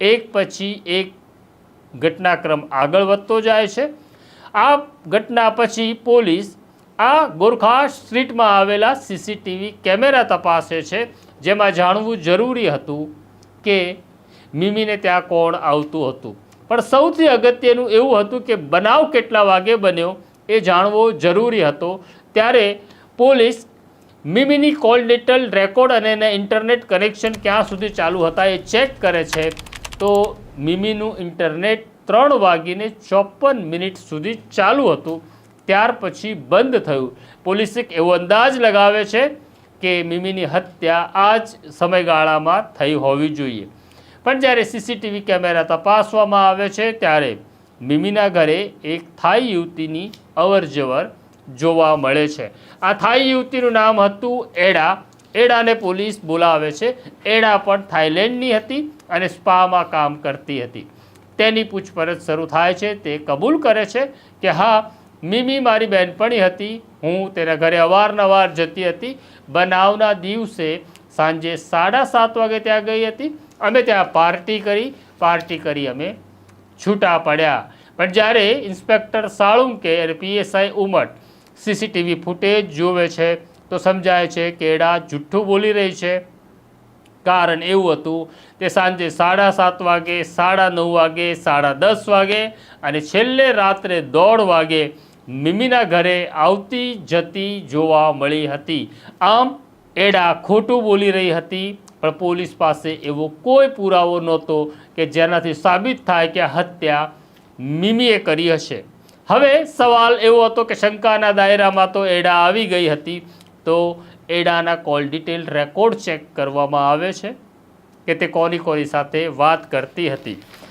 એક પછી એક ઘટનાક્રમ આગળ વધતો જાય છે. આ ઘટના પછી પોલીસ આ ગોરખા સ્ટ્રીટમાં આવેલા સીસીટીવી કેમેરા તપાસે છે. જેમાં જાણવું જરૂરી હતું કે મિમીને ત્યાં કોણ આવતું હતું. પણ સૌથી અગત્યનું એવું હતું કે બનાવ કેટલા વાગે બન્યો એ જાણવો જરૂરી હતો. ત્યારે પોલીસ મિમીની કોલ ડિટેલ રેકોર્ડ અને એના ઇન્ટરનેટ કનેક્શન ક્યાં સુધી ચાલુ હતા એ ચેક કરે છે. તો મિમીનું ઇન્ટરનેટ ત્રણ વાગીને ચોપન મિનિટ સુધી ચાલુ હતું. ત્યાર પછી બંધ થયું. પોલીસ એક એવો અંદાજ લગાવે છે કે મિમીની હત્યા આ જ સમયગાળામાં થઈ હોવી જોઈએ. પણ જ્યારે સીસીટીવી કેમેરા તપાસવામાં આવે છે ત્યારે મિમીના ઘરે એક થાઈ યુવતીની અવરજવર જોવા મળે છે. આ થાઈ યુવતીનું નામ હતું એડા. એડાને પોલીસ બોલાવે છે. એડા પણ થાઈલેન્ડની હતી અને સ્પામાં કામ કરતી હતી. તેની પૂછપરછ શરૂ થાય છે. તે કબૂલ કરે છે કે હા, મિમી મારી બહેનપણી હતી. હું તેના ઘરે અવારનવાર જતી હતી. બનાવના દિવસે સાંજે સાડા સાત વાગે ત્યાં ગઈ હતી. અમે ત્યાં પાર્ટી કરી. પાર્ટી કરી અમે છૂટા પડ્યા. પણ જ્યારે ઇન્સ્પેક્ટર સાળુંકે અને પીએસઆઈ ઉમટ સીસીટીવી ફૂટેજ જોવે છે તો સમજાય છે કે એડા જુઠ્ઠું બોલી રહી છે. કારણ એવું હતું તે સાંજે સાડા સાત વાગે, સાડા નવ વાગે, સાડા દસ વાગે અને છેલ્લે રાત્રે દોઢ વાગે મિમીના ઘરે આવતી જતી જોવા મળી હતી. આમ એડા ખોટું બોલી રહી હતી, પણ પોલીસ પાસે એવો કોઈ પુરાવો નહોતો કે જેનાથી સાબિત થાય કે હત્યા મિમીએ કરી હશે. હવે સવાલ એવો હતો કે શંકાના દાયરામાં તો એડા આવી ગઈ હતી તો એડાના કોલ ડિટેલ રેકોર્ડ ચેક કરવામાં આવે છે કે તે કોની કોની સાથે વાત કરતી હતી.